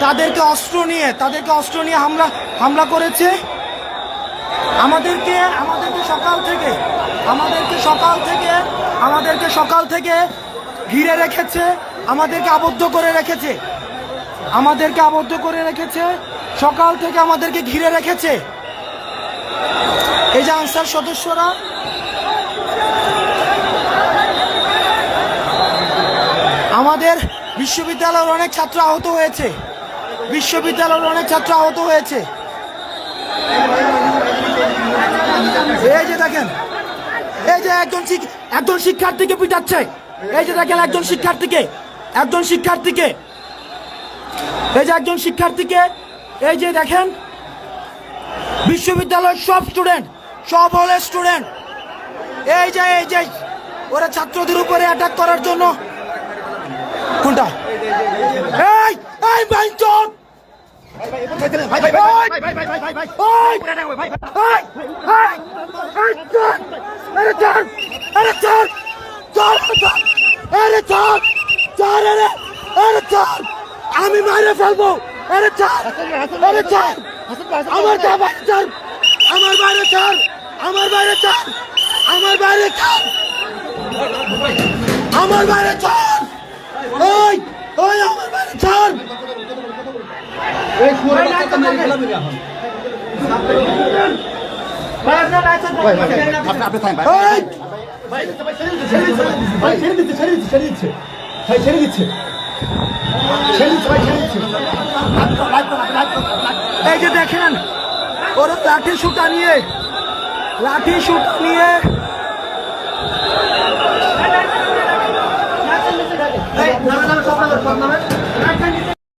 তাদেরকে অস্ত্র নিয়ে, তাদেরকে অস্ত্র নিয়ে হামলা হামলা করেছে। আমাদেরকে আমাদেরকে সকাল থেকে, আমাদেরকে সকাল থেকে, আমাদেরকে সকাল থেকে ঘিরে রেখেছে, আমাদেরকে আবদ্ধ করে রেখেছে। আমাদেরকে আবদ্ধ করে রেখেছে, সকাল থেকে আমাদেরকে ঘিরে রেখেছে। এই যে আনসার সদস্যরা, আমাদের বিশ্ববিদ্যালয়ের অনেক ছাত্র আহত হয়েছে। বিশ্ববিদ্যালয়ের অনেক ছাত্র আহত হয়েছে। এই যে দেখেন, এই যে একজন একজন শিক্ষার্থীকে পিটাচ্ছে। এই যে দেখেন একজন শিক্ষার্থীকে একজন শিক্ষার্থীকে। এই যে একজন শিক্ষার্থীকে, এই যে দেখেন, বিশ্ববিদ্যালয়ের সব স্টুডেন্ট, সব হলে স্টুডেন্ট। এই যে এই যে, ওরা ছাত্রদের উপরে অ্যাটাক করার জন্য। কোনটা? এই আমি মারে ফেলব আরে চার চার আমার বাইরে চার আমার বাইরে চার আমার বাইরে চার আমার বাইরে চার আমার বাইরে চার ওই ওই আমার বাইরে চার ওই এই! যে দেখেন ওরা লাঠি সুটা নিয়ে লাঠি সুটা নিয়ে।